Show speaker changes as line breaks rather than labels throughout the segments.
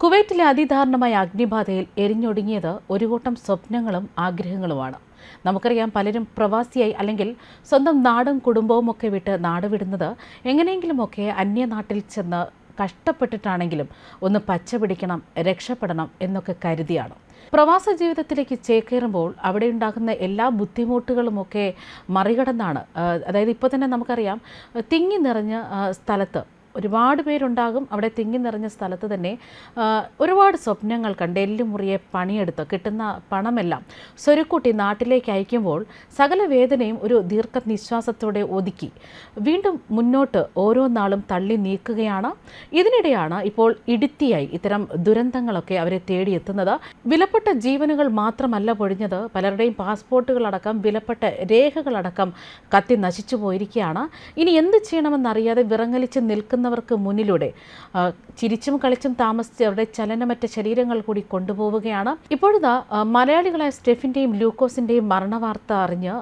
കുവൈറ്റിലെ അതിദാരുണമായ അഗ്നിബാധയിൽ എരിഞ്ഞൊടുങ്ങിയത് ഒരു കൂട്ടം സ്വപ്നങ്ങളും ആഗ്രഹങ്ങളുമാണ്. നമുക്കറിയാം പലരും പ്രവാസിയായി അല്ലെങ്കിൽ സ്വന്തം നാടും കുടുംബവും ഒക്കെ വിട്ട് നാട് വിടുന്നത് എങ്ങനെയെങ്കിലുമൊക്കെ അന്യനാട്ടിൽ ചെന്ന് കഷ്ടപ്പെട്ടിട്ടാണെങ്കിലും ഒന്ന് പച്ച പിടിക്കണം രക്ഷപ്പെടണം എന്നൊക്കെ കരുതിയാണ്. പ്രവാസ ജീവിതത്തിലേക്ക് ചേക്കേറുമ്പോൾ അവിടെ ഉണ്ടാകുന്ന എല്ലാ ബുദ്ധിമുട്ടുകളുമൊക്കെ മറികടന്നാണ്. അതായത് ഇപ്പോൾ തന്നെ നമുക്കറിയാം തിങ്ങി നിറഞ്ഞ സ്ഥലത്ത് ഒരുപാട് പേരുണ്ടാകും. അവിടെ തിങ്ങി നിറഞ്ഞ സ്ഥലത്ത് തന്നെ ഒരുപാട് സ്വപ്നങ്ങൾ കണ്ട് എല്ലുമുറിയെ പണിയെടുത്ത് കിട്ടുന്ന പണമെല്ലാം സ്വരുക്കൂട്ടി നാട്ടിലേക്ക് അയക്കുമ്പോൾ സകല വേദനയും ഒരു ദീർഘ നിശ്വാസത്തോടെ ഒതുക്കി. വീണ്ടും മുന്നോട്ട് ഓരോ നാളും തള്ളി നീക്കുകയാണ്. ഇതിനിടെയാണ് ഇപ്പോൾ ഇടുത്തിയായി ഇത്തരം ദുരന്തങ്ങളൊക്കെ അവരെ തേടിയെത്തുന്നത്. വിലപ്പെട്ട ജീവനുകൾ മാത്രമല്ല പൊഴിഞ്ഞത്. പലരുടെയും പാസ്പോർട്ടുകളടക്കം വിലപ്പെട്ട രേഖകളടക്കം കത്തി നശിച്ചു പോയിരിക്കുകയാണ് ഇനി എന്ത് ചെയ്യണമെന്നറിയാതെ വിറങ്ങലിച്ച് നിൽക്കുന്നവർക്ക് മുന്നിലൂടെ ചിരിച്ചും കളിച്ചും താമസിച്ച് അവരുടെ ചലനമറ്റ ശരീരങ്ങൾ കൂടി കൊണ്ടുപോവുകയാണ്. ഇപ്പോഴത്തെ മലയാളികളായ സ്റ്റെഫിന്റെയും ലൂക്കോസിന്റെയും മരണവാർത്ത അറിഞ്ഞ്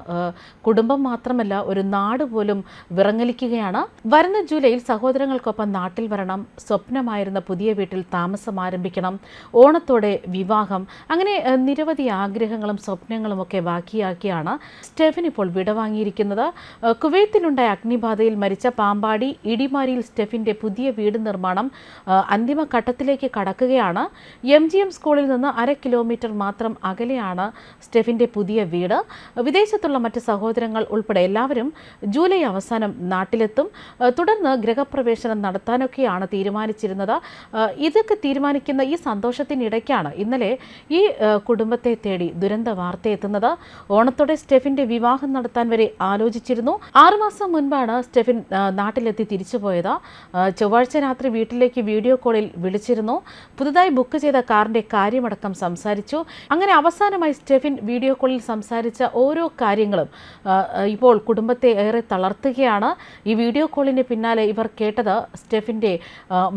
കുടുംബം മാത്രമല്ല ഒരു നാട് പോലും വിറങ്ങലിക്കുകയാണ്. വരുന്ന ജൂലൈയിൽ സഹോദരങ്ങൾക്കൊപ്പം നാട്ടിൽ വരണം സ്വപ്നമായിരുന്ന പുതിയ വീട്ടിൽ താമസം ആരംഭിക്കണം ഓണത്തോടെ വിവാഹം അങ്ങനെ നിരവധി ആഗ്രഹങ്ങളും സ്വപ്നങ്ങളും ഒക്കെ ബാക്കിയാക്കിയാണ് സ്റ്റെഫിൻ ഇപ്പോൾ വിടവാങ്ങിയിരിക്കുന്നത് കുവൈത്തിലുണ്ടായ അഗ്നിബാധയിൽ മരിച്ച പാമ്പാടി ഇടിമാരിയിൽ സ്റ്റെഫിന്റെ പുതിയ വീട് നിർമ്മാണം അന്തിമഘട്ടത്തിലേക്ക് അന്തിമ ഘട്ടത്തിലേക്ക് കടക്കുകയാണ്. എം ജി എം സ്കൂളിൽ നിന്ന് അര കിലോമീറ്റർ മാത്രം അകലെയാണ് സ്റ്റെഫിന്റെ പുതിയ വീട്. വിദേശത്തുള്ള മറ്റ് സഹോദരങ്ങൾ ഉൾപ്പെടെ എല്ലാവരും ജൂലൈ അവസാനം നാട്ടിലെത്തും. തുടർന്ന് ഗൃഹപ്രവേശനം നടത്താനൊക്കെയാണ് തീരുമാനിച്ചിരുന്നത്. ഇതൊക്കെ തീരുമാനിക്കുന്ന ഈ സന്തോഷത്തിനിടയ്ക്കാണ് ഇന്നലെ ഈ കുടുംബത്തെ തേടി ദുരന്ത വാർത്ത എത്തുന്നത്. ഓണത്തോടെ സ്റ്റെഫിന്റെ വിവാഹം നടത്താൻ വരെ ആലോചിച്ചിരുന്നു. ആറുമാസം മുൻപാണ് സ്റ്റെഫിൻ നാട്ടിലെത്തി തിരിച്ചുപോയത്. ചൊവ്വാഴ്ച രാത്രി വീട്ടിലേക്ക് വീഡിയോ കോളിൽ വിളിച്ചിരുന്നു. പുതുതായി ബുക്ക് ചെയ്ത കാറിന്റെ കാര്യമടക്കം സംസാരിച്ചു. അങ്ങനെ അവസാനമായി സ്റ്റെഫിൻ വീഡിയോ കോളിൽ സംസാരിച്ച ഓരോ കാര്യങ്ങളും ഇപ്പോൾ കുടുംബത്തെ ഏറെ തളർത്തുകയാണ്. ഈ വീഡിയോ കോളിന് പിന്നാലെ ഇവർ കേട്ടത് സ്റ്റെഫിന്റെ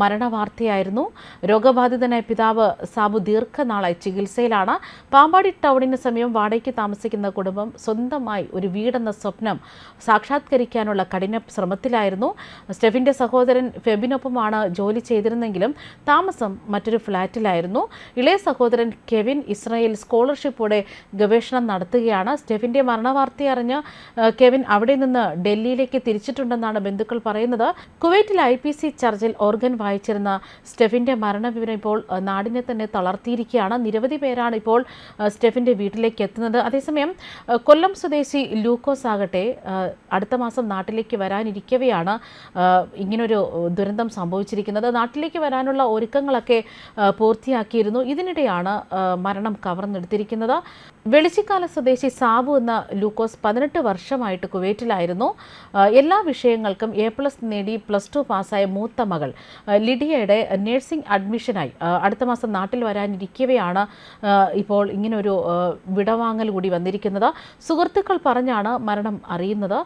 മരണ മരണവാർത്തയായിരുന്നു. രോഗബാധിതനായ പിതാവ് സാബു ദീർഘനാളായി ചികിത്സയിലാണ്. പാമ്പാടി ടൗണിന് സമീപം വാടകയ്ക്ക് താമസിക്കുന്ന കുടുംബം സ്വന്തമായി ഒരു വീടെന്ന സ്വപ്നം സാക്ഷാത്കരിക്കാനുള്ള കഠിന ശ്രമത്തിലായിരുന്നു. സ്റ്റെഫിന്റെ സഹോദരൻ ഫെബിനൊപ്പമാണ് ജോലി ചെയ്തിരുന്നെങ്കിലും താമസം മറ്റൊരു ഫ്ലാറ്റിലായിരുന്നു. ഇളയ സഹോദരൻ കെവിൻ ഇസ്രായേൽ സ്കോളർഷിപ്പോടെ ഗവേഷണം നടത്തുകയാണ്. സ്റ്റെഫിന്റെ മരണവാർത്ത അറിഞ്ഞ് കെവിൻ അവിടെ നിന്ന് ഡൽഹിയിലേക്ക് തിരിച്ചിട്ടുണ്ടെന്നാണ് ബന്ധുക്കൾ പറയുന്നത്. കുവൈറ്റിൽ I P C church organ വായിച്ചിരുന്ന സ്റ്റെഫിന്റെ മരണവിവരം ഇപ്പോൾ നാടിനെ തന്നെ തളർത്തിയിരിക്കുകയാണ്. നിരവധി പേരാണ് ഇപ്പോൾ സ്റ്റെഫിന്റെ വീട്ടിലേക്ക് എത്തുന്നത്. അതേസമയം കൊല്ലം സ്വദേശി ലൂക്കോസ് ആകട്ടെ അടുത്ത മാസം നാട്ടിലേക്ക് വരാനിരിക്കവെയാണ് ആ, ഇങ്ങനൊരു ദുരന്തം സംഭവിച്ചിരിക്കുന്നത്. നാട്ടിലേക്ക് വരാനുള്ള ഒരുക്കങ്ങളൊക്കെ പൂർത്തിയാക്കിയിരുന്നു. ഇതിനിടെയാണ് മരണം കവർന്നെടുത്തിരിക്കുന്നത്. വെളിച്ചിക്കാല സ്വദേശി സാബു എന്ന ലൂക്കോസ് പതിനെട്ട് വർഷമായിട്ട് കുവൈറ്റിലായിരുന്നു. എല്ലാ വിഷയങ്ങൾക്കും എ പ്ലസ് നേടി പ്ലസ് ടു പാസ്സായ മൂത്ത മകൾ. ലിഡിയയുടെ നഴ്സിംഗ് അഡ്മിഷനായി. അടുത്ത മാസം നാട്ടിൽ വരാനിരിക്കവെയാണ് ഇപ്പോൾ ഇങ്ങനൊരു വിടവാങ്ങൽ കൂടി വന്നിരിക്കുന്നത്. സുഹൃത്തുക്കൾ പറഞ്ഞാണ് മരണം അറിയുന്നത്.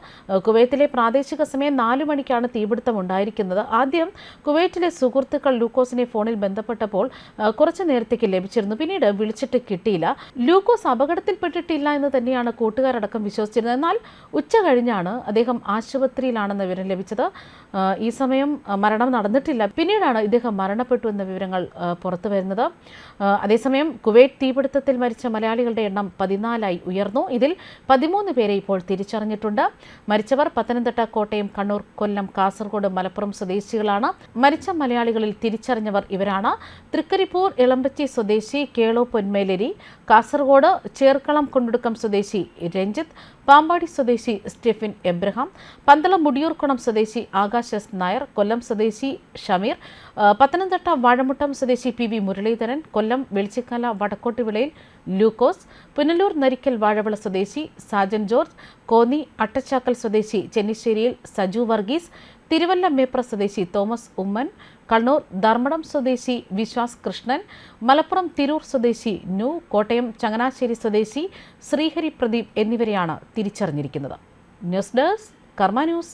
കുവൈത്തിലെ പ്രാദേശിക സമയം നാലു മണിക്കാണ് തീപിടുത്തം ഉണ്ടായിരിക്കുന്നത് ആദ്യം കുവൈറ്റിലെ സുഹൃത്തുക്കൾ ലൂക്കോസിനെ ഫോണിൽ ബന്ധപ്പെട്ടപ്പോൾ കുറച്ചു നേരത്തേക്ക് ലഭിച്ചിരുന്നു. പിന്നീട് വിളിച്ചിട്ട് കിട്ടിയില്ല. ലൂക്കോസ് അപകടത്തിൽപ്പെട്ടിട്ടില്ല എന്ന് തന്നെയാണ് കൂട്ടുകാരടക്കം വിശ്വസിച്ചിരുന്നത്. എന്നാൽ ഉച്ച കഴിഞ്ഞാണ് അദ്ദേഹം ആശുപത്രിയിലാണെന്ന വിവരം ലഭിച്ചത്. ഈ സമയം മരണം നടന്നിട്ടില്ല. പിന്നീടാണ് ഇദ്ദേഹം മരണപ്പെട്ടു എന്ന വിവരങ്ങൾ പുറത്തു വരുന്നത്. അതേസമയം കുവൈറ്റ് തീപിടുത്തത്തിൽ മരിച്ച മലയാളികളുടെ എണ്ണം പതിനാലായി ഉയർന്നു. ഇതിൽ പതിമൂന്ന് പേരെ ഇപ്പോൾ തിരിച്ചറിഞ്ഞിട്ടുണ്ട്. മരിച്ചവർ പത്തനംതിട്ട കോട്ടയം കണ്ണൂർ കൊല്ലം കാസർഗോഡ് മലപ്പുറം സ്വദേശികളാണ്. മരിച്ച മലയാളികളിൽ തിരിച്ചറിഞ്ഞവർ ഇവരാണ്. തൃക്കരിപ്പൂർ ഇളമ്പച്ചി സ്വദേശി കേളോ പൊന്മേലരി കാസർഗോഡ് ചേർക്കളം കൊണ്ടുടുക്കം സ്വദേശി രഞ്ജിത്ത് പാമ്പാടി സ്വദേശി സ്റ്റെഫിൻ എബ്രഹാം പന്തളം മുടിയൂർക്കുണം സ്വദേശി ആകാശ് എസ് നായർ കൊല്ലം സ്വദേശി ഷമീർ പത്തനംതിട്ട വാഴമുട്ടം സ്വദേശി പി വി മുരളീധരൻ കൊല്ലം വെളിച്ചിക്കാല വടക്കോട്ടുവിളയിൽ ലൂക്കോസ് പുനലൂർ നരിക്കൽ വാഴവിള സ്വദേശി സാജൻ ജോർജ് കോന്നി അട്ടച്ചാക്കൽ സ്വദേശി ചെന്നിശ്ശേരിയിൽ സജു വർഗീസ് തിരുവല്ല മേപ്ര സ്വദേശി തോമസ് ഉമ്മൻ കണ്ണൂർ ധർമ്മടം സ്വദേശി വിശ്വാസ് കൃഷ്ണൻ മലപ്പുറം തിരൂർ സ്വദേശി നു കോട്ടയം ചങ്ങനാശ്ശേരി സ്വദേശി ശ്രീഹരി പ്രദീപ് എന്നിവരെയാണ് തിരിച്ചറിഞ്ഞിരിക്കുന്നത്. News desk Karma news.